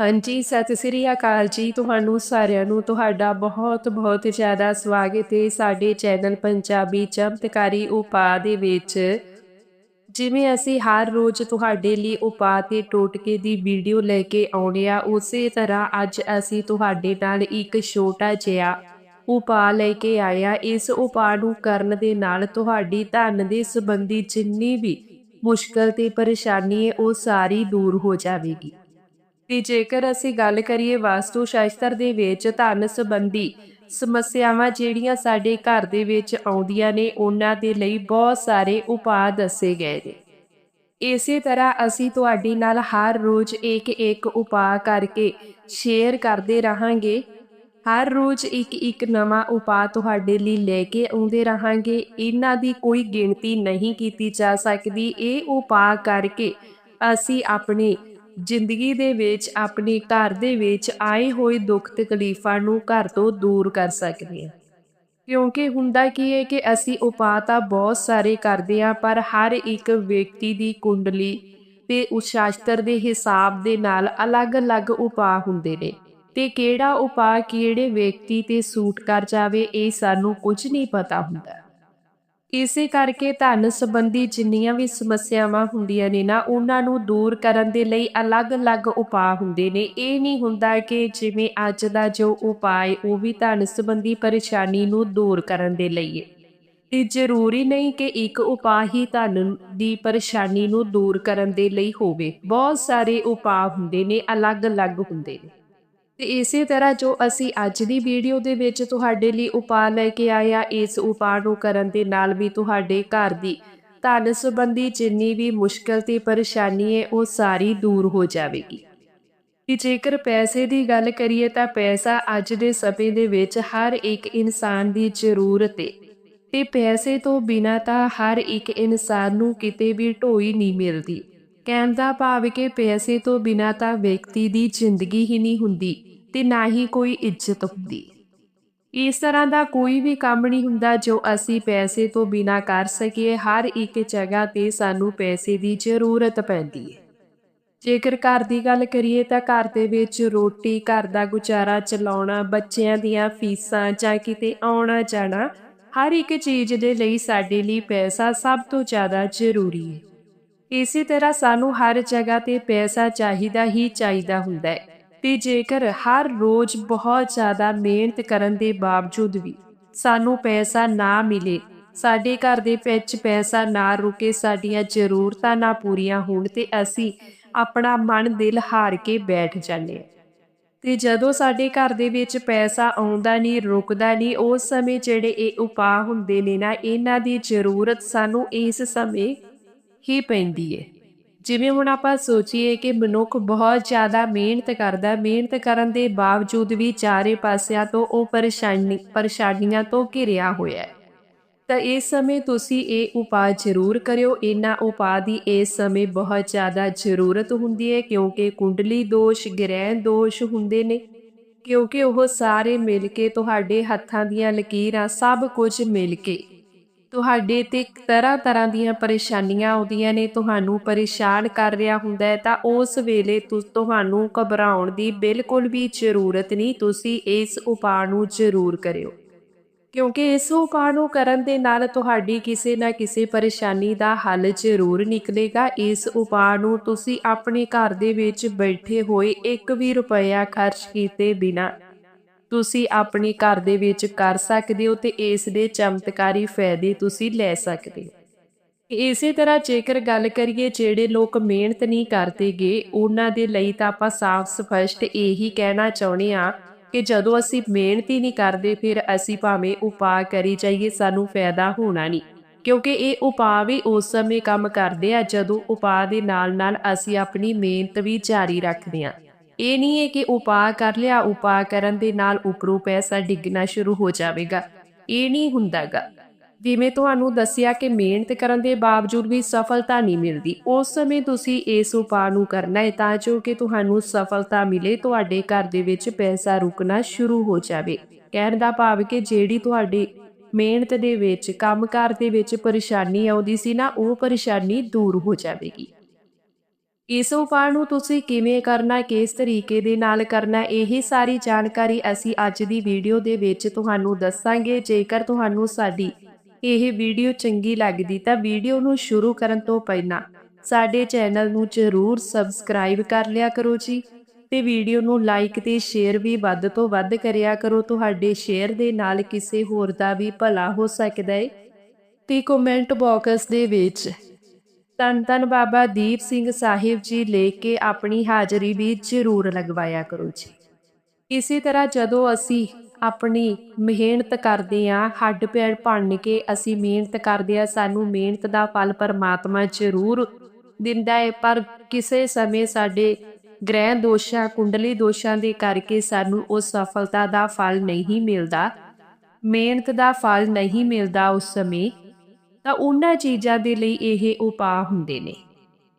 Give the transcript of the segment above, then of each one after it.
ਹਾਂਜੀ, ਸਤਿ ਸ੍ਰੀ ਅਕਾਲ ਜੀ ਤੁਹਾਨੂੰ ਸਾਰਿਆਂ ਨੂੰ। ਤੁਹਾਡਾ ਬਹੁਤ ਬਹੁਤ ਜ਼ਿਆਦਾ ਸਵਾਗਤ ਹੈ ਸਾਡੇ ਚੈਨਲ ਪੰਜਾਬੀ ਚਮਤਕਾਰੀ ਉਪਾਅ ਦੇ ਵਿੱਚ। ਜਿਵੇਂ ਅਸੀਂ ਹਰ ਰੋਜ਼ ਤੁਹਾਡੇ ਲਈ ਉਪਾਅ ਤੇ ਟੋਟਕੇ ਦੀ ਵੀਡੀਓ ਲੈ ਕੇ ਆਉਣੇ ਆ ਉਸੇ ਤਰ੍ਹਾਂ ਅੱਜ ਅਸੀਂ ਤੁਹਾਡੇ ਨਾਲ ਇੱਕ ਛੋਟਾ ਜਿਹਾ ਉਪਾਅ ਲੈ ਕੇ ਆਏ ਆ ਇਸ ਉਪਾਅ ਨੂੰ ਕਰਨ ਦੇ ਨਾਲ ਤੁਹਾਡੀ ਧਨ ਦੇ ਸੰਬੰਧੀ ਜਿੰਨੀ ਵੀ ਮੁਸ਼ਕਲ ਤੇ ਪਰੇਸ਼ਾਨੀ ਹੈ, ਉਹ ਸਾਰੀ ਦੂਰ ਹੋ ਜਾਵੇਗੀ। ਤੇ ਜੇਕਰ ਅਸੀਂ ਗੱਲ ਕਰੀਏ ਵਾਸਤੂ ਸ਼ਾਸਤਰ ਦੇ ਵਿੱਚ ਧਨ ਸੰਬੰਧੀ ਸਮੱਸਿਆਵਾਂ ਜਿਹੜੀਆਂ ਸਾਡੇ ਘਰ ਦੇ ਵਿੱਚ ਆਉਂਦੀਆਂ ਨੇ, ਉਹਨਾਂ ਦੇ ਲਈ ਬਹੁਤ ਸਾਰੇ ਉਪਾਅ ਦੱਸੇ ਗਏ ਨੇ। ਇਸੇ ਤਰ੍ਹਾਂ ਅਸੀਂ ਤੁਹਾਡੇ ਨਾਲ ਹਰ ਰੋਜ਼ ਇੱਕ ਇੱਕ ਉਪਾਅ ਕਰਕੇ ਸ਼ੇਅਰ ਕਰਦੇ ਰਹਾਂਗੇ। ਹਰ ਰੋਜ਼ ਇੱਕ ਇੱਕ ਨਵਾਂ ਉਪਾਅ ਤੁਹਾਡੇ ਲਈ ਲੈ ਕੇ ਆਉਂਦੇ ਰਹਾਂਗੇ। ਇਹਨਾਂ ਦੀ ਕੋਈ ਗਿਣਤੀ ਨਹੀਂ ਕੀਤੀ ਜਾ ਸਕਦੀ। ਇਹ ਉਪਾਅ ਕਰਕੇ ਅਸੀਂ ਆਪਣੇ ਜ਼ਿੰਦਗੀ ਦੇ ਵਿੱਚ, ਆਪਣੇ ਘਰ ਦੇ ਵਿੱਚ ਆਏ ਹੋਏ ਦੁੱਖ ਤਕਲੀਫਾਂ ਨੂੰ ਘਰ ਤੋਂ ਦੂਰ ਕਰ ਸਕਦੇ ਹਾਂ। ਕਿਉਂਕਿ ਹੁੰਦਾ ਕੀ ਹੈ ਕਿ ਅਸੀਂ ਉਪਾਅ ਤਾਂ ਬਹੁਤ ਸਾਰੇ ਕਰਦੇ ਹਾਂ, ਪਰ ਹਰ ਇੱਕ ਵਿਅਕਤੀ ਦੀ ਕੁੰਡਲੀ ਤੇ ਉਸ ਸ਼ਾਸਤਰ ਦੇ ਹਿਸਾਬ ਦੇ ਨਾਲ ਅਲੱਗ-ਅਲੱਗ ਉਪਾਅ ਹੁੰਦੇ ਨੇ। ਤੇ ਕਿਹੜਾ ਉਪਾਅ ਕਿਹੜੇ ਵਿਅਕਤੀ ਤੇ ਸੂਟ ਕਰ ਜਾਵੇ, ਇਹ ਸਾਨੂੰ ਕੁਝ ਨਹੀਂ ਪਤਾ ਹੁੰਦਾ। ਇਸੇ ਕਰਕੇ ਧਨ ਸੰਬੰਧੀ ਜਿੰਨੀਆਂ ਵੀ ਸਮੱਸਿਆਵਾਂ ਹੁੰਦੀਆਂ ਨੇ ਨਾ, ਉਹਨਾਂ ਨੂੰ ਦੂਰ ਕਰਨ ਦੇ ਲਈ ਅਲੱਗ-ਅਲੱਗ ਉਪਾਅ ਹੁੰਦੇ ਨੇ। ਇਹ ਨਹੀਂ ਹੁੰਦਾ ਕਿ ਜਿਵੇਂ ਅੱਜ ਦਾ ਜੋ ਉਪਾਅ ਉਹ ਵੀ ਧਨ ਸੰਬੰਧੀ ਪਰੇਸ਼ਾਨੀ ਨੂੰ ਦੂਰ ਕਰਨ ਦੇ ਲਈ ਹੈ ਇਹ ਜ਼ਰੂਰੀ ਨਹੀਂ ਕਿ ਇੱਕ ਉਪਾਅ ਹੀ ਧਨ ਦੀ ਪਰੇਸ਼ਾਨੀ ਨੂੰ ਦੂਰ ਕਰਨ ਦੇ ਲਈ ਹੋਵੇ। ਬਹੁਤ ਸਾਰੇ ਉਪਾਅ ਹੁੰਦੇ ਨੇ, ਅਲੱਗ-ਅਲੱਗ ਹੁੰਦੇ ਨੇ। ਤੇ ਇਸੇ ਤਰ੍ਹਾਂ ਜੋ ਅਸੀਂ ਅੱਜ ਦੀ ਵੀਡੀਓ ਦੇ ਵਿੱਚ ਤੁਹਾਡੇ ਲਈ ਉਪਾਅ ਲੈ ਕੇ ਆਏ ਆ ਇਸ ਉਪਾਅ ਨੂੰ ਕਰਨ ਦੇ ਨਾਲ ਵੀ ਤੁਹਾਡੇ ਘਰ ਦੀ ਧਨ ਸੰਬੰਧੀ ਜਿੰਨੀ ਵੀ ਮੁਸ਼ਕਲ ਤੇ ਪਰੇਸ਼ਾਨੀ ਹੈ, ਉਹ ਸਾਰੀ ਦੂਰ ਹੋ ਜਾਵੇਗੀ। ਕਿ ਜੇਕਰ ਪੈਸੇ ਦੀ ਗੱਲ ਕਰੀਏ ਤਾਂ ਪੈਸਾ ਅੱਜ ਦੇ ਸਮੇਂ ਦੇ ਵਿੱਚ ਹਰ ਇੱਕ ਇਨਸਾਨ ਦੀ ਜ਼ਰੂਰਤ ਹੈ ਤੇ ਪੈਸੇ ਤੋਂ ਬਿਨਾ ਤਾਂ ਹਰ ਇੱਕ ਇਨਸਾਨ ਨੂੰ ਕਿਤੇ ਵੀ ਢੋਈ ਨਹੀਂ ਮਿਲਦੀ। ਕਹਿਣ ਦਾ ਭਾਵ ਕਿ ਪੈਸੇ ਤੋਂ ਬਿਨਾ ਤਾਂ ਵਿਅਕਤੀ ਦੀ ਜ਼ਿੰਦਗੀ ਹੀ ਨਹੀਂ ਹੁੰਦੀ। ਤੇ ਨਾ ਹੀ ਕੋਈ ਇੱਜ਼ਤ ਹੁੰਦੀ। ਇਸ ਤਰ੍ਹਾਂ ਦਾ ਕੋਈ ਵੀ ਕੰਮ ਨਹੀਂ ਹੁੰਦਾ ਜੋ ਅਸੀਂ ਪੈਸੇ ਤੋਂ ਬਿਨਾ ਕਰ ਸਕੀਏ। ਹਰ ਇੱਕ ਜਗ੍ਹਾ ਤੇ ਸਾਨੂੰ ਪੈਸੇ ਦੀ ਜ਼ਰੂਰਤ ਪੈਂਦੀ ਹੈ। ਜੇਕਰ ਘਰ ਦੀ ਗੱਲ ਕਰੀਏ ਤਾਂ ਘਰ ਦੇ ਵਿੱਚ ਰੋਟੀ, ਘਰ ਦਾ ਗੁਜ਼ਾਰਾ ਚਲਾਉਣਾ, ਬੱਚਿਆਂ ਦੀਆਂ ਫੀਸਾਂ ਜਾਂ ਕਿਤੇ ਆਉਣਾ ਜਾਣਾ, ਹਰ ਇੱਕ ਚੀਜ਼ ਦੇ ਲਈ ਸਾਡੇ ਲਈ ਪੈਸਾ ਸਭ ਤੋਂ ਜ਼ਿਆਦਾ ਜ਼ਰੂਰੀ ਹੈ। ਇਸੇ ਤਰ੍ਹਾਂ ਸਾਨੂੰ ਹਰ ਜਗ੍ਹਾ ਤੇ ਪੈਸਾ ਚਾਹੀਦਾ ਹੀ ਚਾਹੀਦਾ ਹੁੰਦਾ ਹੈ। ਤੇ ਜੇਕਰ ਹਰ ਰੋਜ਼ ਬਹੁਤ ਜ਼ਿਆਦਾ ਮਿਹਨਤ ਕਰਨ ਦੇ ਬਾਵਜੂਦ ਵੀ ਸਾਨੂੰ ਪੈਸਾ ਨਾ ਮਿਲੇ, ਸਾਡੇ ਘਰ ਦੇ ਵਿੱਚ ਪੈਸਾ ਨਾ ਰੁਕੇ, ਸਾਡੀਆਂ ਜ਼ਰੂਰਤਾਂ ਨਾ ਪੂਰੀਆਂ ਹੋਣ ਤੇ ਅਸੀਂ ਆਪਣਾ ਮਨ ਦਿਲ ਹਾਰ ਕੇ ਬੈਠ ਜਾਂਦੇ ਹਾਂ। ਤੇ ਜਦੋਂ ਸਾਡੇ ਘਰ ਦੇ ਵਿੱਚ ਪੈਸਾ ਆਉਂਦਾ ਨਹੀਂ, ਰੁਕਦਾ ਨਹੀਂ, ਉਸ ਸਮੇਂ ਜਿਹੜੇ ਇਹ ਉਪਾਅ ਹੁੰਦੇ ਨੇ ਨਾ, ਇਹਨਾਂ ਦੀ ਜ਼ਰੂਰਤ ਸਾਨੂੰ ਇਸ ਸਮੇਂ ਹੀ ਪੈਂਦੀ ਹੈ ਜਿਵੇਂ ਹੁਣ ਆਪਾਂ ਸੋਚੀਏ ਕਿ ਮਨੁੱਖ ਬਹੁਤ ਜ਼ਿਆਦਾ ਮਿਹਨਤ ਕਰਦਾ, ਮਿਹਨਤ ਕਰਨ ਦੇ ਬਾਵਜੂਦ ਵੀ ਚਾਰੇ ਪਾਸਿਆਂ ਤੋਂ ਉਹ ਪਰੇਸ਼ਾਨੀ, ਪਰੇਸ਼ਾਨੀਆਂ ਤੋਂ ਘਿਰਿਆ ਹੋਇਆ ਹੈ। ਤਾਂ ਇਸ ਸਮੇਂ ਤੁਸੀਂ ਇਹ ਉਪਾਅ ਜ਼ਰੂਰ ਕਰਿਓ। ਇਹਨਾਂ ਉਪਾਅ ਦੀ ਇਸ ਸਮੇਂ ਬਹੁਤ ਜ਼ਿਆਦਾ ਜ਼ਰੂਰਤ ਹੁੰਦੀ ਹੈ, ਕਿਉਂਕਿ ਕੁੰਡਲੀ ਦੋਸ਼ ਗ੍ਰਹਿ ਦੋਸ਼ ਹੁੰਦੇ ਨੇ, ਕਿਉਂਕਿ ਉਹ ਸਾਰੇ ਮਿਲ ਕੇ ਤੁਹਾਡੇ ਹੱਥਾਂ ਦੀਆਂ ਲਕੀਰਾਂ ਸਭ ਕੁਝ ਮਿਲ ਕੇ ਤੁਹਾਡੇ ਤੇ ਤਰ੍ਹਾਂ ਤਰ੍ਹਾਂ ਦੀਆਂ ਪਰੇਸ਼ਾਨੀਆਂ ਆਉਂਦੀਆਂ ਨੇ, ਤੁਹਾਨੂੰ ਪਰੇਸ਼ਾਨ ਕਰ ਰਿਹਾ ਹੁੰਦਾ ਹੈ, ਤਾਂ ਉਸ ਵੇਲੇ ਤੁਹਾਨੂੰ ਘਬਰਾਉਣ ਦੀ ਬਿਲਕੁਲ ਵੀ ਜ਼ਰੂਰਤ ਨਹੀਂ, ਤੁਸੀਂ ਇਸ ਉਪਾਅ ਨੂੰ ਜ਼ਰੂਰ ਕਰਿਓ। ਕਿਉਂਕਿ ਇਸ ਉਪਾਅ ਨੂੰ ਕਰਨ ਦੇ ਨਾਲ ਤੁਹਾਡੀ ਕਿਸੇ ਨਾ ਕਿਸੇ ਪਰੇਸ਼ਾਨੀ ਦਾ ਹੱਲ ਜ਼ਰੂਰ ਨਿਕਲੇਗਾ। ਇਸ ਉਪਾਅ ਨੂੰ ਤੁਸੀਂ ਆਪਣੇ ਘਰ ਦੇ ਵਿੱਚ ਬੈਠੇ ਹੋਏ 1 ਵੀ ਰੁਪਇਆ ਖਰਚ ਕੀਤੇ ਬਿਨਾ ਤੁਸੀਂ ਆਪਣੇ ਘਰ ਦੇ ਵਿੱਚ ਕਰ ਸਕਦੇ ਹੋ ਤੇ ਇਸ ਦੇ ਚਮਤਕਾਰੀ ਫਾਇਦੇ ਤੁਸੀਂ ਲੈ ਸਕਦੇ ਹੋ। ਇਸੇ ਤਰ੍ਹਾਂ ਜੇਕਰ ਗੱਲ ਕਰੀਏ ਜਿਹੜੇ ਲੋਕ ਮਿਹਨਤ ਨਹੀਂ ਕਰਦੇਗੇ ਉਹਨਾਂ ਦੇ ਲਈ ਤਾਂ ਆਪਾਂ ਸਾਫ਼ ਸਪਸ਼ਟ ਇਹੀ ਕਹਿਣਾ ਚਾਹੁੰਦੇ ਆ ਕਿ ਜਦੋਂ ਅਸੀਂ ਮਿਹਨਤ ਹੀ ਨਹੀਂ ਕਰਦੇ, ਫਿਰ ਅਸੀਂ ਭਾਵੇਂ ਉਪਾਅ ਕਰੀ ਜਾਈਏ, ਸਾਨੂੰ ਫਾਇਦਾ ਹੋਣਾ ਨਹੀਂ। ਕਿਉਂਕਿ ਇਹ ਉਪਾਅ ਵੀ ਉਸ ਸਮੇਂ ਕੰਮ ਕਰਦੇ ਆ, ਜਦੋਂ ਉਪਾਅ ਦੇ ਨਾਲ ਨਾਲ ਅਸੀਂ ਆਪਣੀ ਮਿਹਨਤ ਵੀ ਜਾਰੀ ਰੱਖਦੇ ਆ ਇਹ ਨਹੀਂ ਹੈ ਕਿ ਉਪਾਅ ਕਰ ਲਿਆ, ਉਪਾਅ ਕਰਨ ਦੇ ਨਾਲ ਉਪਰੋਂ ਪੈਸਾ ਡਿੱਗਣਾ ਸ਼ੁਰੂ ਹੋ ਜਾਵੇਗਾ। ਇਹ ਨਹੀਂ ਹੁੰਦਾਗਾ। ਜਿਵੇਂ ਤੁਹਾਨੂੰ ਦੱਸਿਆ ਕਿ ਮਿਹਨਤ ਕਰਨ ਦੇ ਬਾਵਜੂਦ ਵੀ ਸਫਲਤਾ ਨਹੀਂ ਮਿਲਦੀ, ਉਸ ਸਮੇਂ ਤੁਸੀਂ ਇਸ ਉਪਾਅ ਨੂੰ ਕਰਨਾ ਹੈ ਤਾਂ ਜੋ ਕਿ ਤੁਹਾਨੂੰ ਸਫਲਤਾ ਮਿਲੇ, ਤੁਹਾਡੇ ਘਰ ਦੇ ਵਿੱਚ ਪੈਸਾ ਰੁਕਣਾ ਸ਼ੁਰੂ ਹੋ ਜਾਵੇ। ਕਹਿਣ ਦਾ ਭਾਵ ਕਿ ਜਿਹੜੀ ਤੁਹਾਡੀ ਮਿਹਨਤ ਦੇ ਵਿੱਚ ਕੰਮਕਾਰ ਦੇ ਵਿੱਚ ਪਰੇਸ਼ਾਨੀ ਆਉਂਦੀ ਸੀ ਨਾ, ਉਹ ਪਰੇਸ਼ਾਨੀ ਦੂਰ ਹੋ ਜਾਵੇਗੀ। ਇਸ ਉਪਾਅ ਨੂੰ ਤੁਸੀਂ ਕਿਵੇਂ ਕਰਨਾ, ਕਿਸ ਤਰੀਕੇ ਦੇ ਨਾਲ ਕਰਨਾ, ਇਹ ਸਾਰੀ ਜਾਣਕਾਰੀ ਅਸੀਂ ਅੱਜ ਦੀ ਵੀਡੀਓ ਦੇ ਵਿੱਚ ਤੁਹਾਨੂੰ ਦੱਸਾਂਗੇ। ਜੇਕਰ ਤੁਹਾਨੂੰ ਸਾਡੀ ਇਹ ਵੀਡੀਓ ਚੰਗੀ ਲੱਗਦੀ ਤਾਂ ਵੀਡੀਓ ਨੂੰ ਸ਼ੁਰੂ ਕਰਨ ਤੋਂ ਪਹਿਲਾਂ ਸਾਡੇ ਚੈਨਲ ਨੂੰ ਜ਼ਰੂਰ ਸਬਸਕ੍ਰਾਈਬ ਕਰ ਲਿਆ ਕਰੋ ਜੀ ਤੇ ਵੀਡੀਓ ਨੂੰ ਲਾਈਕ ਤੇ ਸ਼ੇਅਰ ਵੀ ਵੱਧ ਤੋਂ ਵੱਧ ਕਰਿਆ ਕਰੋ। ਤੁਹਾਡੇ ਸ਼ੇਅਰ ਦੇ ਨਾਲ ਕਿਸੇ ਹੋਰ ਦਾ ਵੀ ਭਲਾ ਹੋ ਸਕਦਾ ਹੈ ਤੇ ਕਮੈਂਟ ਬਾਕਸ ਦੇ ਵਿੱਚ ਤਨ ਧੰਨ ਬਾਬਾ ਦੀਪ ਸਿੰਘ ਸਾਹਿਬ ਜੀ ਲੈ ਕੇ ਆਪਣੀ ਹਾਜ਼ਰੀ ਵੀ ਜ਼ਰੂਰ ਲਗਵਾਇਆ ਕਰੋ ਜੀ। ਇਸੇ ਤਰ੍ਹਾਂ ਜਦੋਂ ਅਸੀਂ ਆਪਣੀ ਮਿਹਨਤ ਕਰਦੇ ਆਂ ਹੱਡ ਪੈਰ ਭੰਨ ਕੇ ਅਸੀਂ ਮਿਹਨਤ ਕਰਦੇ ਆਂ ਸਾਨੂੰ ਮਿਹਨਤ ਦਾ ਫਲ ਪਰਮਾਤਮਾ ਜ਼ਰੂਰ ਦਿੰਦਾ ਹੈ। ਪਰ ਕਿਸੇ ਸਮੇਂ ਸਾਡੇ ਗ੍ਰਹਿ ਦੋਸ਼ਾਂ, ਕੁੰਡਲੀ ਦੋਸ਼ਾਂ ਦੇ ਕਰਕੇ ਸਾਨੂੰ ਉਸ ਸਫਲਤਾ ਦਾ ਫਲ ਨਹੀਂ ਮਿਲਦਾ। ਮਿਹਨਤ ਦਾ ਫਲ ਨਹੀਂ ਮਿਲਦਾ ਉਸ ਸਮੇਂ। ਤਾਂ ਉਹਨਾਂ ਚੀਜ਼ਾਂ ਦੇ ਲਈ ਇਹ ਉਪਾਅ ਹੁੰਦੇ ਨੇ।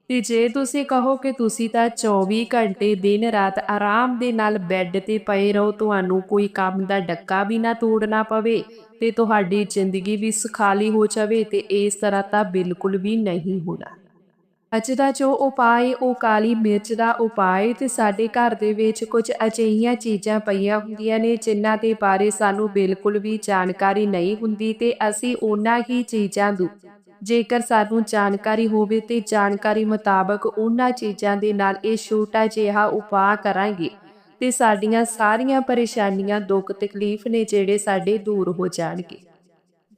ਤੇ ਜੇ ਤੁਸੀਂ ਕਹੋ ਕਿ ਤੁਸੀਂ ਤਾਂ 24 ਘੰਟੇ ਦਿਨ ਰਾਤ ਆਰਾਮ ਦੇ ਨਾਲ ਬੈੱਡ ਤੇ ਪਏ ਰਹੋ, ਤੁਹਾਨੂੰ ਕੋਈ ਕੰਮ ਦਾ ਡੱਕਾ ਵੀ ਨਾ ਤੋੜਨਾ ਪਵੇ ਤੇ ਤੁਹਾਡੀ ਜ਼ਿੰਦਗੀ ਵੀ ਸੁਖਾਲੀ ਹੋ ਜਾਵੇ ਤੇ ਇਸ ਤਰ੍ਹਾਂ ਤਾਂ ਬਿਲਕੁਲ ਵੀ ਨਹੀਂ ਹੋਣਾ। ਅੱਜ ਦਾ ਜੋ ਉਪਾਅ ਉਹ ਕਾਲੀ ਮਿਰਚ ਦਾ ਉਪਾਅ ਹੈ ਤੇ ਸਾਡੇ ਘਰ ਦੇ ਵਿੱਚ ਕੁਝ ਅਜਿਹੀਆਂ ਚੀਜ਼ਾਂ ਪਈਆਂ ਹੁੰਦੀਆਂ ਨੇ ਜਿਨ੍ਹਾਂ ਦੇ ਬਾਰੇ ਸਾਨੂੰ ਬਿਲਕੁਲ ਵੀ ਜਾਣਕਾਰੀ ਨਹੀਂ ਹੁੰਦੀ ਤੇ ਅਸੀਂ ਉਹਨਾਂ ਹੀ ਚੀਜ਼ਾਂ ਨੂੰ, ਜੇਕਰ ਸਾਨੂੰ ਜਾਣਕਾਰੀ ਹੋਵੇ ਤੇ ਜਾਣਕਾਰੀ ਮੁਤਾਬਕ ਉਹਨਾਂ ਚੀਜ਼ਾਂ ਦੇ ਨਾਲ ਇਹ ਛੋਟਾ ਜਿਹਾ ਉਪਾਅ ਕਰਾਂਗੇ ਤੇ ਸਾਡੀਆਂ ਸਾਰੀਆਂ ਪਰੇਸ਼ਾਨੀਆਂ, ਦੁੱਖ ਤਕਲੀਫ ਨੇ ਜਿਹੜੇ ਸਾਡੇ ਦੂਰ ਹੋ ਜਾਣਗੇ।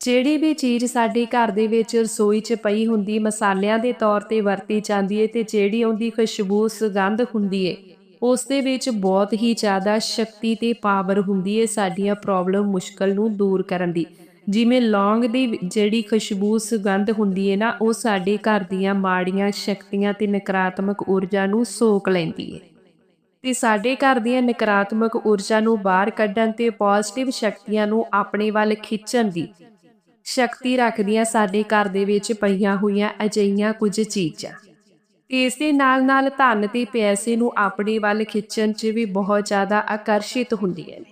ਜਿਹੜੀ ਵੀ ਚੀਜ਼ ਸਾਡੇ ਘਰ ਦੇ ਵਿੱਚ ਰਸੋਈ 'ਚ ਪਈ ਹੁੰਦੀ, ਮਸਾਲਿਆਂ ਦੇ ਤੌਰ ਤੇ ਵਰਤੀ ਜਾਂਦੀ ਹੈ ਤੇ ਜਿਹੜੀ ਉਹਦੀ ਖੁਸ਼ਬੂ, ਸੁਗੰਧ ਹੁੰਦੀ ਹੈ ਉਸ ਦੇ ਵਿੱਚ ਬਹੁਤ ਹੀ ਜ਼ਿਆਦਾ ਸ਼ਕਤੀ ਤੇ ਪਾਵਰ ਹੁੰਦੀ ਹੈ ਸਾਡੀਆਂ ਪ੍ਰੋਬਲਮ ਮੁਸ਼ਕਲ ਨੂੰ ਦੂਰ ਕਰਨ ਦੀ। ਜਿਵੇਂ ਲੌਂਗ ਦੀ ਜਿਹੜੀ ਖੁਸ਼ਬੂ, ਸੁਗੰਧ ਹੁੰਦੀ ਹੈ ਨਾ, ਉਹ ਸਾਡੇ ਘਰ ਦੀਆਂ ਮਾੜੀਆਂ ਸ਼ਕਤੀਆਂ ਤੇ ਨਕਾਰਾਤਮਕ ਊਰਜਾ ਨੂੰ ਸੋਖ ਲੈਂਦੀ ਹੈ ਤੇ ਸਾਡੇ ਘਰ ਦੀਆਂ ਨਕਾਰਾਤਮਕ ਊਰਜਾ ਨੂੰ ਬਾਹਰ ਕੱਢਣ ਤੇ ਪੋਜ਼ਿਟਿਵ ਸ਼ਕਤੀਆਂ ਨੂੰ ਆਪਣੇ ਵੱਲ ਖਿੱਚਣ ਦੀ ਸ਼ਕਤੀ ਰੱਖਦੀਆਂ ਸਾਡੇ ਘਰ ਦੇ ਵਿੱਚ ਪਈਆਂ ਹੋਈਆਂ ਅਜਈਆਂ ਕੁਝ ਚੀਜ਼ਾਂ। ਇਸ ਦੇ ਨਾਲ ਨਾਲ ਧਨ ਤੇ ਪੈਸੇ ਨੂੰ ਆਪਣੇ ਵੱਲ ਖਿੱਚਣ 'ਚ ਵੀ ਬਹੁਤ ਜ਼ਿਆਦਾ ਆਕਰਸ਼ਿਤ ਹੁੰਦੀਆਂ ਨੇ।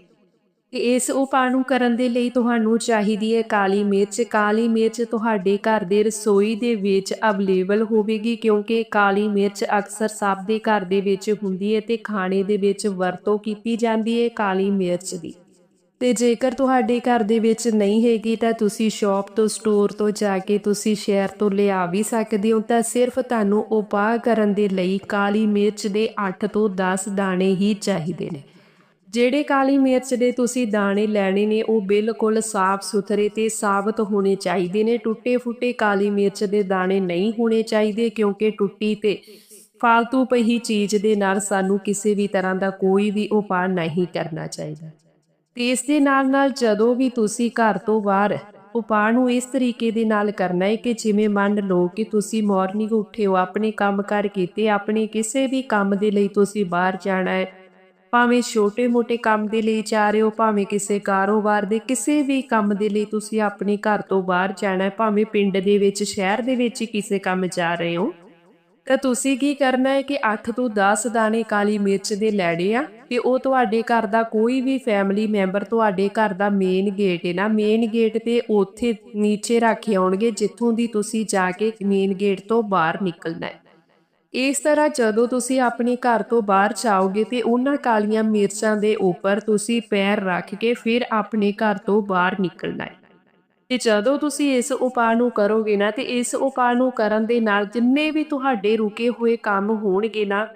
ਇਸ ਉਪਾਅ ਨੂੰ ਕਰਨ ਦੇ ਲਈ ਤੁਹਾਨੂੰ ਚਾਹੀਦੀ ਹੈ ਕਾਲੀ ਮਿਰਚ। ਕਾਲੀ ਮਿਰਚ ਤੁਹਾਡੇ ਘਰ ਦੇ ਰਸੋਈ ਦੇ ਵਿੱਚ ਅਵੇਲੇਬਲ ਹੋਵੇਗੀ ਕਿਉਂਕਿ ਕਾਲੀ ਮਿਰਚ ਅਕਸਰ ਸਭ ਦੇ ਘਰ ਦੇ ਵਿੱਚ ਹੁੰਦੀ ਹੈ ਤੇ ਖਾਣੇ ਦੇ ਵਿੱਚ ਵਰਤੋਂ ਕੀਤੀ ਜਾਂਦੀ ਹੈ ਕਾਲੀ ਮਿਰਚ ਦੀ। ਤੇ ਜੇਕਰ ਤੁਹਾਡੇ ਘਰ ਦੇ ਵਿੱਚ ਨਹੀਂ ਹੈਗੀ ਤਾਂ ਤੁਸੀਂ ਸ਼ਾਪ ਤੋਂ ਸਟੋਰ ਤੋਂ ਜਾ ਕੇ ਤੁਸੀਂ ਸ਼ਹਿਰ ਤੋਂ ਲਿਆ ਵੀ ਸਕਦੇ ਹੋ। ਤਾਂ ਸਿਰਫ ਤੁਹਾਨੂੰ ਉਪਾਅ ਕਰਨ ਦੇ ਲਈ ਕਾਲੀ ਮਿਰਚ ਦੇ 8 ਤੋਂ 10 ਦਾਣੇ ਹੀ ਚਾਹੀਦੇ ਨੇ। ਜਿਹੜੇ ਕਾਲੀ ਮਿਰਚ ਦੇ ਤੁਸੀਂ ਦਾਣੇ ਲੈਣੇ ਨੇ, ਉਹ ਬਿਲਕੁਲ ਸਾਫ਼ ਸੁਥਰੇ ਤੇ ਸਾਬਤ ਹੋਣੇ ਚਾਹੀਦੇ ਨੇ। ਟੁੱਟੇ ਫੁੱਟੇ ਕਾਲੀ ਮਿਰਚ ਦੇ ਦਾਣੇ ਨਹੀਂ ਹੋਣੇ ਚਾਹੀਦੇ ਕਿਉਂਕਿ ਟੁੱਟੀ ਤੇ ਫਾਲਤੂ ਪਈ ਚੀਜ਼ ਦੇ ਨਾਲ ਸਾਨੂੰ ਕਿਸੇ ਵੀ ਤਰ੍ਹਾਂ ਦਾ ਕੋਈ ਵੀ ਉਪਾਅ ਨਹੀਂ ਕਰਨਾ ਚਾਹੀਦਾ। ਤੇ ਇਸ ਦੇ ਨਾਲ ਨਾਲ ਜਦੋਂ ਵੀ ਤੁਸੀਂ ਘਰ ਤੋਂ ਬਾਹਰ ਉਪਾਅ ਨੂੰ ਇਸ ਤਰੀਕੇ ਦੇ ਨਾਲ ਕਰਨਾ ਹੈ ਕਿ ਜਿਵੇਂ ਮੰਨ ਲਓ ਕਿ ਤੁਸੀਂ ਮਾਰਨਿੰਗ ਉੱਠੇ ਹੋ ਆਪਣੇ ਕੰਮ ਕਰ ਕੀਤੇ, ਆਪਣੇ ਕਿਸੇ ਵੀ ਕੰਮ ਦੇ ਲਈ ਤੁਸੀਂ ਬਾਹਰ ਜਾਣਾ ਹੈ, ਭਾਵੇਂ ਛੋਟੇ-ਮੋਟੇ ਕੰਮ ਦੇ ਲਈ ਜਾ ਰਹੇ ਹੋ, ਭਾਵੇਂ ਕਿਸੇ ਕਾਰੋਬਾਰ ਦੇ, ਕਿਸੇ ਵੀ ਕੰਮ ਦੇ ਲਈ ਤੁਸੀਂ ਆਪਣੇ ਘਰ ਤੋਂ ਬਾਹਰ ਜਾਣਾ ਹੈ, ਭਾਵੇਂ ਪਿੰਡ ਦੇ ਵਿੱਚ, ਸ਼ਹਿਰ ਦੇ ਵਿੱਚ ਕਿਸੇ ਕੰਮ ਜਾ ਰਹੇ ਹੋ। ਤਾਂ ਤੁਸੀਂ ਕੀ ਕਰਨਾ ਹੈ ਕਿ 8 ਤੋਂ 10 ਦਾਣੇ ਕਾਲੀ ਮਿਰਚ ਦੇ ਲੈਣੇ ਆ ਤੇ ਉਹ ਤੁਹਾਡੇ ਘਰ ਦਾ ਕੋਈ ਵੀ ਫੈਮਿਲੀ ਮੈਂਬਰ ਤੁਹਾਡੇ ਘਰ ਦਾ ਮੇਨ ਗੇਟ ਹੈ ਨਾ। ਮੇਨ ਗੇਟ ਤੇ ਉੱਥੇ ਨੀਚੇ ਰੱਖੇ ਆਉਣਗੇ, ਜਿੱਥੋਂ ਦੀ ਤੁਸੀਂ ਜਾ ਕੇ ਮੇਨ ਗੇਟ ਤੋਂ ਬਾਹਰ ਨਿਕਲਣਾ ਹੈ। ਇਸ ਤਰ੍ਹਾਂ ਜਦੋਂ ਤੁਸੀਂ ਆਪਣੇ ਘਰ ਤੋਂ ਬਾਹਰ ਜਾਓਗੇ ਤੇ ਉਹਨਾਂ ਕਾਲੀਆਂ ਮਿਰਚਾਂ ਦੇ ਉੱਪਰ ਤੁਸੀਂ ਪੈਰ ਰੱਖ ਕੇ ਫਿਰ ਆਪਣੇ ਘਰ ਤੋਂ ਬਾਹਰ ਨਿਕਲਣਾ ਹੈ। ਤੇ ਜਦੋਂ ਤੁਸੀਂ ਇਸ ਉਪਾਅ ਨੂੰ ਕਰੋਗੇ ਨਾ ਤੇ ਇਸ ਉਪਾਅ ਨੂੰ ਕਰਨ ਦੇ ਨਾਲ ਜਿੰਨੇ ਵੀ ਤੁਹਾਡੇ ਰੁਕੇ ਹੋਏ ਕੰਮ ਹੋਣਗੇ ਨਾ,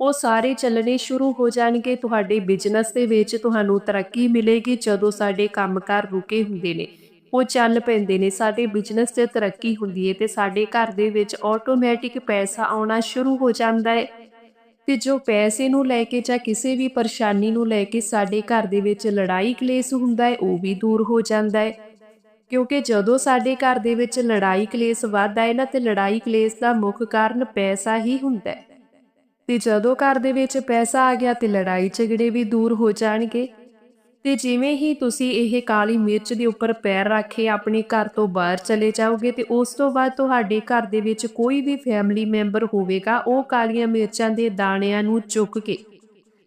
ਉਹ ਸਾਰੇ ਚੱਲਣੇ ਸ਼ੁਰੂ ਹੋ ਜਾਣਗੇ, ਤੁਹਾਡੇ ਬਿਜ਼ਨਸ ਦੇ ਵਿੱਚ ਤੁਹਾਨੂੰ ਤਰੱਕੀ ਮਿਲੇਗੀ ਜਦੋਂ ਸਾਡੇ ਕੰਮਕਾਰ ਰੁਕੇ ਹੁੰਦੇ ਨੇ। ਉਹ ਚੱਲ ਪੈਂਦੇ ਨੇ, ਸਾਡੇ ਬਿਜ਼ਨਸ ਤੇ ਤਰੱਕੀ ਹੁੰਦੀ ਹੈ ਤੇ ਸਾਡੇ ਘਰ ਦੇ ਵਿੱਚ ਆਟੋਮੈਟਿਕ ਪੈਸਾ ਆਉਣਾ ਸ਼ੁਰੂ ਹੋ ਜਾਂਦਾ ਹੈ ਤੇ ਜੋ ਪੈਸੇ ਨੂੰ ਲੈ ਕੇ ਜਾਂ ਕਿਸੇ ਵੀ ਪਰੇਸ਼ਾਨੀ ਨੂੰ ਲੈ ਕੇ ਸਾਡੇ ਘਰ ਦੇ ਵਿੱਚ ਲੜਾਈ ਕਲੇਸ਼ ਹੁੰਦਾ ਹੈ ਉਹ ਵੀ ਦੂਰ ਹੋ ਜਾਂਦਾ ਹੈ ਕਿਉਂਕਿ ਜਦੋਂ ਸਾਡੇ ਘਰ ਦੇ ਵਿੱਚ ਲੜਾਈ ਕਲੇਸ਼ ਵੱਧਦਾ ਹੈ ਨਾ, ਤੇ ਲੜਾਈ ਕਲੇਸ਼ ਦਾ ਮੁੱਖ ਕਾਰਨ ਪੈਸਾ ਹੀ ਹੁੰਦਾ ਹੈ। ਤੇ ਜਦੋਂ ਘਰ ਦੇ ਵਿੱਚ ਪੈਸਾ ਆ ਗਿਆ ਤੇ ਲੜਾਈ ਝਗੜੇ ਵੀ ਦੂਰ ਹੋ ਜਾਣਗੇ। ਤੇ ਜਿਵੇਂ ਹੀ ਤੁਸੀਂ ਇਹ ਕਾਲੀ ਮਿਰਚ ਦੇ ਉੱਪਰ ਪੈਰ ਰੱਖੇ, ਆਪਣੇ ਘਰ ਤੋਂ ਬਾਹਰ ਚਲੇ ਜਾਓਗੇ ਤੇ ਉਸ ਤੋਂ ਬਾਅਦ ਤੁਹਾਡੇ ਘਰ ਦੇ ਵਿੱਚ ਕੋਈ ਵੀ ਫੈਮਿਲੀ ਮੈਂਬਰ ਹੋਵੇਗਾ, ਉਹ ਕਾਲੀਆਂ ਮਿਰਚਾਂ ਦੇ ਦਾਣਿਆਂ ਨੂੰ ਚੁੱਕ ਕੇ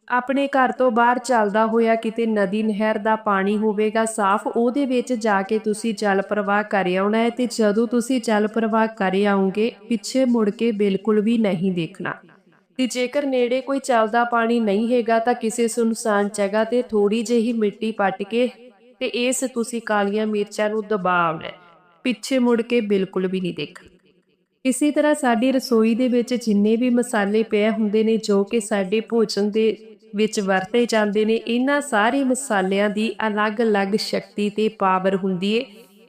ਆਪਣੇ ਘਰ ਤੋਂ ਬਾਹਰ ਚੱਲਦਾ ਹੋਇਆ ਕਿਤੇ ਨਦੀ ਨਹਿਰ ਦਾ ਪਾਣੀ ਹੋਵੇਗਾ, ਸਾਫ਼ ਉਹਦੇ ਵਿੱਚ ਜਾ ਕੇ ਤੁਸੀਂ ਜਲ ਪ੍ਰਵਾਹ ਕਰ ਆਉਣਾ ਹੈ ਤੇ ਜਦੋਂ ਤੁਸੀਂ ਜਲ ਪ੍ਰਵਾਹ ਕਰ ਆਉਂਗੇ, ਪਿੱਛੇ ਮੁੜ ਕੇ ਬਿਲਕੁਲ ਵੀ ਨਹੀਂ ਦੇਖਣਾ ਤੇ ਜੇਕਰ ਨੇੜੇ ਕੋਈ ਚੱਲਦਾ ਪਾਣੀ ਨਹੀਂ ਹੈਗਾ ਤਾਂ ਕਿਸੇ ਸੁਨਸਾਨ ਜਗ੍ਹਾ ਤੇ ਥੋੜੀ ਜਿਹੀ ਮਿੱਟੀ ਪੱਟ ਕੇ ਤੇ ਇਸ ਤੁਸੀਂ ਕਾਲੀਆਂ ਮਿਰਚਾਂ ਨੂੰ ਦਬਾਉਣਾ ਹੈ। ਪਿੱਛੇ ਮੁੜ ਕੇ ਬਿਲਕੁਲ ਵੀ ਨਹੀਂ ਦੇਖਣਾ ਇਸੇ ਤਰ੍ਹਾਂ ਸਾਡੀ ਰਸੋਈ ਦੇ ਵਿੱਚ ਜਿੰਨੇ ਵੀ ਮਸਾਲੇ ਪਏ ਹੁੰਦੇ ਨੇ ਜੋ ਕਿ ਸਾਡੇ ਭੋਜਨ ਦੇ ਵਿੱਚ ਵਰਤੇ ਜਾਂਦੇ ਨੇ, ਇਹਨਾਂ ਸਾਰੇ ਮਸਾਲਿਆਂ ਦੀ ਅਲੱਗ-ਅਲੱਗ ਸ਼ਕਤੀ ਤੇ ਪਾਵਰ ਹੁੰਦੀ ਏ।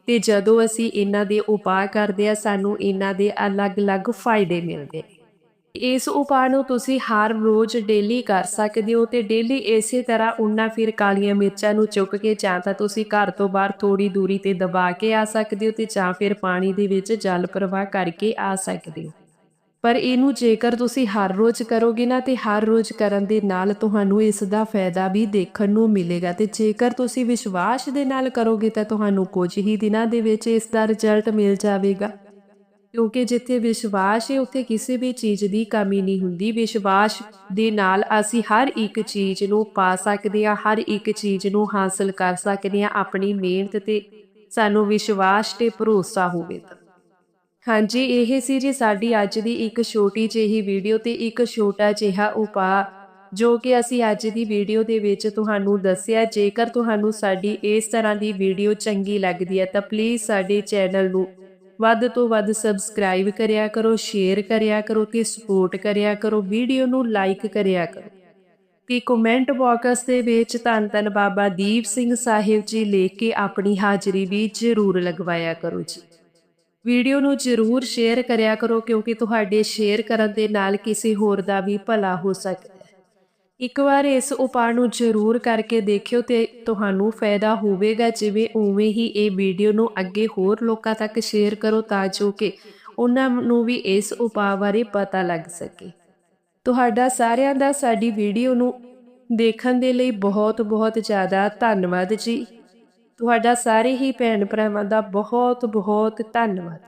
ਤੇ ਜਦੋਂ ਅਸੀਂ ਇਹਨਾਂ ਦੇ ਉਪਾਅ ਕਰਦੇ ਆ ਸਾਨੂੰ ਇਹਨਾਂ ਦੇ ਅਲੱਗ-ਅਲੱਗ ਫਾਇਦੇ ਮਿਲਦੇ ਨੇ। ਇਸ ਉਪਾਅ ਨੂੰ ਤੁਸੀਂ ਹਰ ਰੋਜ਼ ਡੇਲੀ ਕਰ ਸਕਦੇ ਹੋ ਤੇ ਡੇਲੀ ਇਸੇ ਤਰ੍ਹਾਂ ਉਹਨਾਂ ਫਿਰ ਕਾਲੀਆਂ ਮਿਰਚਾਂ ਨੂੰ ਚੁੱਕ ਕੇ ਜਾਂ ਤਾਂ ਤੁਸੀਂ ਘਰ ਤੋਂ ਬਾਹਰ ਥੋੜੀ ਦੂਰੀ ਤੇ ਦਬਾ ਕੇ ਆ ਸਕਦੇ ਹੋ ਤੇ ਜਾਂ ਫਿਰ ਪਾਣੀ ਦੇ ਵਿੱਚ ਜਲ ਪ੍ਰਵਾਹ ਕਰਕੇ ਆ ਸਕਦੇ ਹੋ। ਪਰ ਇਹਨੂੰ ਜੇਕਰ ਤੁਸੀਂ ਹਰ ਰੋਜ਼ ਕਰੋਗੇ ਨਾ ਤੇ ਹਰ ਰੋਜ਼ ਕਰਨ ਦੇ ਨਾਲ ਤੁਹਾਨੂੰ ਇਸ ਦਾ ਫਾਇਦਾ ਵੀ ਦੇਖਣ ਨੂੰ ਮਿਲੇਗਾ ਤੇ ਜੇਕਰ ਤੁਸੀਂ ਵਿਸ਼ਵਾਸ ਦੇ ਨਾਲ ਕਰੋਗੇ ਤਾਂ ਤੁਹਾਨੂੰ ਕੁਝ ਹੀ ਦਿਨਾਂ ਦੇ ਵਿੱਚ ਇਸ ਦਾ ਰਿਜ਼ਲਟ ਮਿਲ ਜਾਵੇਗਾ। ਕਿਉਂਕਿ ਜਿੱਥੇ ਵਿਸ਼ਵਾਸ ਹੈ, ਉੱਥੇ ਕਿਸੇ ਵੀ ਚੀਜ਼ ਦੀ ਕਮੀ ਨਹੀਂ ਹੁੰਦੀ। ਵਿਸ਼ਵਾਸ ਦੇ ਨਾਲ ਅਸੀਂ ਹਰ ਇੱਕ ਚੀਜ਼ ਨੂੰ ਪਾ ਸਕਦੇ ਹਾਂ, ਹਰ ਇੱਕ ਚੀਜ਼ ਨੂੰ ਹਾਸਲ ਕਰ ਸਕਦੇ ਹਾਂ। ਆਪਣੀ ਮਿਹਨਤ ਤੇ ਸਾਨੂੰ ਵਿਸ਼ਵਾਸ ਤੇ ਭਰੋਸਾ ਹੋਵੇ ਤਾਂ। ਹਾਂਜੀ, ਇਹ ਸੀ ਜੀ ਸਾਡੀ ਅੱਜ ਦੀ ਇੱਕ ਛੋਟੀ ਜਿਹੀ ਵੀਡੀਓ ਤੇ ਇੱਕ ਛੋਟਾ ਜਿਹਾ ਉਪਾਅ, ਜੋ ਕਿ ਅਸੀਂ ਅੱਜ ਦੀ ਵੀਡੀਓ ਦੇ ਵਿੱਚ ਤੁਹਾਨੂੰ ਦੱਸਿਆ, ਜੇਕਰ ਤੁਹਾਨੂੰ ਸਾਡੀ ਇਸ ਤਰ੍ਹਾਂ ਦੀ ਵੀਡੀਓ ਚੰਗੀ ਲੱਗਦੀ ਹੈ, ਤਾਂ ਪਲੀਜ਼ ਸਾਡੇ ਚੈਨਲ ਨੂੰ ਵੱਧ ਤੋਂ ਵੱਧ ਸਬਸਕ੍ਰਾਈਬ ਕਰਿਆ ਕਰੋ ਸ਼ੇਅਰ ਕਰਿਆ ਕਰੋ ਤੇ ਸਪੋਰਟ ਕਰਿਆ ਕਰੋ, ਵੀਡੀਓ ਨੂੰ ਲਾਈਕ ਕਰਿਆ ਕਰੋ। ਤੇ ਕਮੈਂਟ ਬਾਕਸ ਦੇ ਵਿੱਚ ਧੰਨ ਧੰਨ ਬਾਬਾ ਦੀਪ ਸਿੰਘ ਸਾਹਿਬ ਜੀ ਲਿਖ ਕੇ ਆਪਣੀ ਹਾਜ਼ਰੀ ਵੀ ਜ਼ਰੂਰ ਲਗਵਾਇਆ ਕਰੋ ਜੀ। ਵੀਡੀਓ ਨੂੰ ਜ਼ਰੂਰ ਸ਼ੇਅਰ ਕਰਿਆ ਕਰੋ ਕਿਉਂਕਿ ਤੁਹਾਡੇ ਸ਼ੇਅਰ ਕਰਨ ਦੇ ਨਾਲ ਕਿਸੇ ਹੋਰ ਦਾ ਵੀ ਭਲਾ ਹੋ ਸਕਦਾ ਹੈ। ਇੱਕ ਵਾਰ ਇਸ ਉਪਾਅ ਨੂੰ ਜ਼ਰੂਰ ਕਰਕੇ ਦੇਖਿਓ ਤੇ ਤੁਹਾਨੂੰ ਫਾਇਦਾ ਹੋਵੇਗਾ। ਜਿਵੇਂ ਉਵੇਂ ਹੀ ਇਹ ਵੀਡੀਓ ਨੂੰ ਅੱਗੇ ਹੋਰ ਲੋਕਾਂ ਤੱਕ ਸ਼ੇਅਰ ਕਰੋ ਤਾਂ ਜੋ ਕਿ ਉਹਨਾਂ ਨੂੰ ਵੀ ਇਸ ਉਪਾਅ ਬਾਰੇ ਪਤਾ ਲੱਗ ਸਕੇ। ਤੁਹਾਡਾ ਸਾਰਿਆਂ ਦਾ ਸਾਡੀ ਵੀਡੀਓ ਨੂੰ ਦੇਖਣ ਦੇ ਲਈ ਬਹੁਤ ਬਹੁਤ ਜ਼ਿਆਦਾ ਧੰਨਵਾਦ ਜੀ। ਤੁਹਾਡਾ ਸਾਰੇ ਹੀ ਭੈਣ ਭਰਾਵਾਂ ਦਾ ਬਹੁਤ ਬਹੁਤ ਧੰਨਵਾਦ।